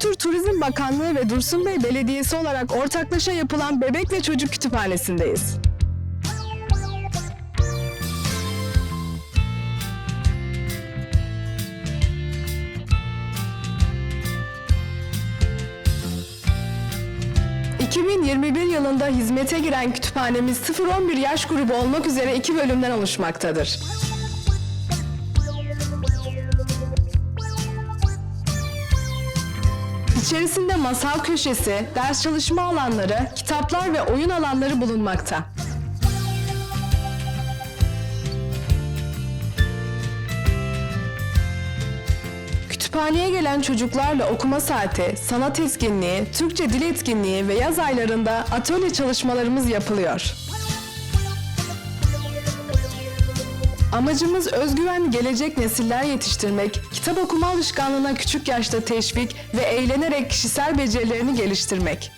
Kültür Turizm Bakanlığı ve Dursun Bey Belediyesi olarak ortaklaşa yapılan bebek ve çocuk kütüphanesindeyiz. ...2021 yılında hizmete giren kütüphanemiz 0-11 yaş grubu olmak üzere iki bölümden oluşmaktadır. İçerisinde masal köşesi, ders çalışma alanları, kitaplar ve oyun alanları bulunmakta. Kütüphaneye gelen çocuklarla okuma saati, sanat etkinliği, Türkçe dil etkinliği ve yaz aylarında atölye çalışmalarımız yapılıyor. Amacımız özgüvenli gelecek nesiller yetiştirmek, kitap okuma alışkanlığına küçük yaşta teşvik ve eğlenerek kişisel becerilerini geliştirmek.